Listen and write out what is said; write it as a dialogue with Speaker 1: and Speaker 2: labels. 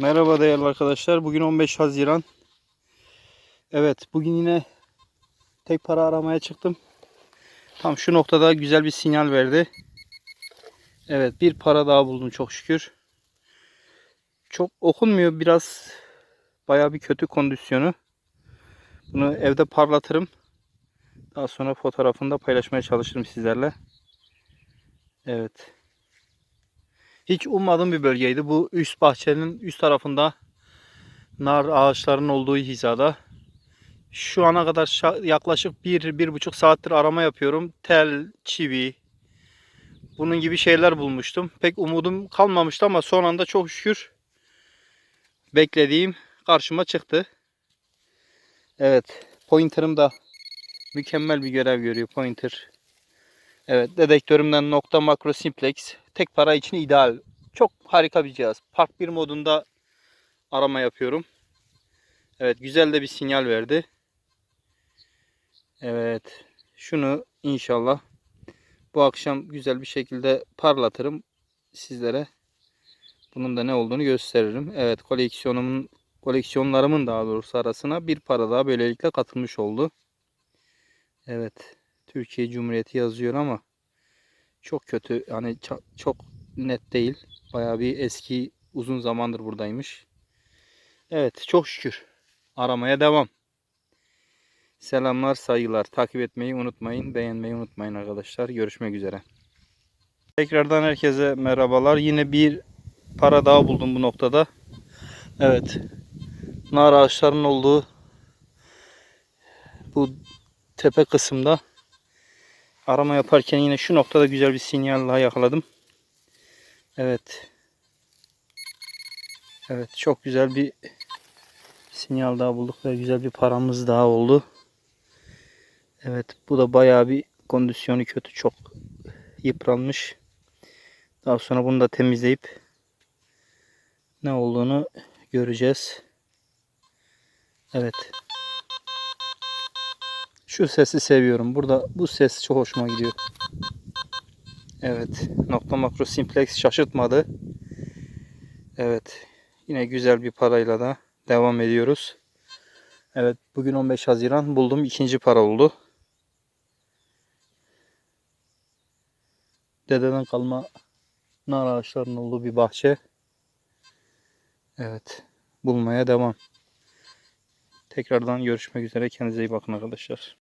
Speaker 1: Merhaba değerli arkadaşlar. Bugün 15 Haziran. Evet, bugün yine tek para aramaya çıktım. Tam şu noktada güzel bir sinyal verdi. Evet, bir para daha buldum çok şükür. Çok okunmuyor biraz bayağı bir kötü kondisyonu. Bunu evde parlatırım. Daha sonra fotoğrafını da paylaşmaya çalışırım sizlerle. Evet. Hiç ummadığım bir bölgeydi. Bu üst bahçenin üst tarafında nar ağaçlarının olduğu hizada. Şu ana kadar yaklaşık bir, bir buçuk saattir arama yapıyorum. Tel, çivi, bunun gibi şeyler bulmuştum. Pek umudum kalmamıştı ama son anda çok şükür beklediğim karşıma çıktı. Evet, pointer'ım da mükemmel bir görev görüyor pointer. Evet, dedektörümden nokta makro simplex tek para için ideal. Çok harika bir cihaz. Park 1 modunda arama yapıyorum. Evet, güzel de bir sinyal verdi. Evet, şunu inşallah bu akşam güzel bir şekilde parlatırım sizlere. Bunun da ne olduğunu gösteririm. Evet, koleksiyonumun koleksiyonlarımın daha doğrusu arasına bir para daha böylelikle katılmış oldu. Evet, Türkiye Cumhuriyeti yazıyor ama çok kötü. Yani ça- çok net değil. Bayağı bir eski uzun zamandır buradaymış. Evet, çok şükür. Aramaya devam. Selamlar, saygılar. Takip etmeyi unutmayın, beğenmeyi unutmayın arkadaşlar. Görüşmek üzere. Tekrardan herkese merhabalar. Yine bir para daha buldum bu noktada. Evet. Nar ağaçlarının olduğu bu tepe kısımda arama yaparken yine şu noktada güzel bir sinyal daha yakaladım. Evet. Evet çok güzel bir sinyal daha bulduk ve güzel bir paramız daha oldu. Evet bu da bayağı bir kondisyonu kötü çok yıpranmış. Daha sonra bunu da temizleyip ne olduğunu göreceğiz. Evet. Şu sesi seviyorum. Burada bu ses çok hoşuma gidiyor. Evet. Nokta makro simplex şaşırtmadı. Evet. Yine güzel bir parayla da devam ediyoruz. Evet. Bugün 15 Haziran. Buldum. ikinci para oldu. Dededen kalma nar ağaçlarının olduğu bir bahçe. Evet. Bulmaya devam. Tekrardan görüşmek üzere. Kendinize iyi bakın arkadaşlar.